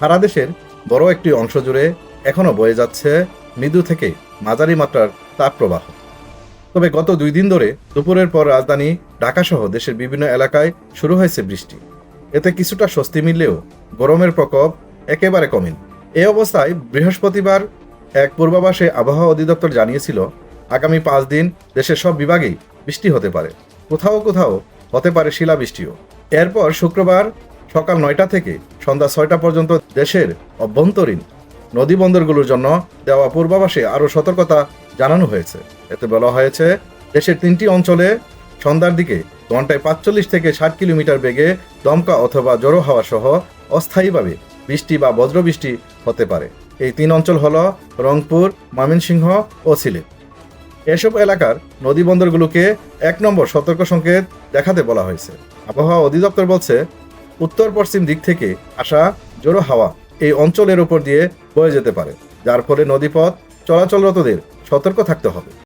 সারা দেশের বড় একটি অংশ জুড়ে এখনও বয়ে যাচ্ছে মৃদু থেকে মাঝারি মাত্রার তাপপ্রবাহ। তবে গত দুই দিন ধরে দুপুরের পর রাজধানী ঢাকাসহ দেশের বিভিন্ন এলাকায় শুরু হয়েছে বৃষ্টি। এতে কিছুটা স্বস্তি মিললেও গরমের প্রকোপ একেবারে কমেন। এ অবস্থায় বৃহস্পতিবার এক পূর্বাভাসে আবহাওয়া অধিদপ্তর জানিয়েছিল, আগামী পাঁচ দিন দেশের সব বিভাগেই বৃষ্টি হতে পারে। কোথাও কোথাও হতে পারে শিলাবৃষ্টিও। এরপর শুক্রবার সকাল নয়টা থেকে সন্ধ্যা ছয়টা পর্যন্ত দেশের অভ্যন্তরীণ নদী বন্দরগুলোর জন্য দেওয়া পূর্বাভাসে আরও সতর্কতা জানানো হয়েছে। এতে বলা হয়েছে, দেশের তিনটি অঞ্চলে সন্ধ্যার দিকে ঘন্টায় পাঁচচল্লিশ থেকে ষাট কিলোমিটার বেগে দমকা অথবা জড়ো হাওয়া সহ অস্থায়ীভাবে বৃষ্টি বা বজ্রবৃষ্টি হতে পারে। এই তিন অঞ্চল হল রংপুর, ময়মনসিংহ ও সিলেট। এসব এলাকার নদী বন্দরগুলোকে এক নম্বর সতর্ক সংকেত দেখাতে বলা হয়েছে। আবহাওয়া অধিদপ্তর বলছে উত্তর পশ্চিম দিক থেকে আসা জোরো হাওয়া এই অঞ্চলের উপর দিয়ে বয়ে যেতে পারে, যার ফলে নদীপথ চলাচলরতদের সতর্ক থাকতে হবে।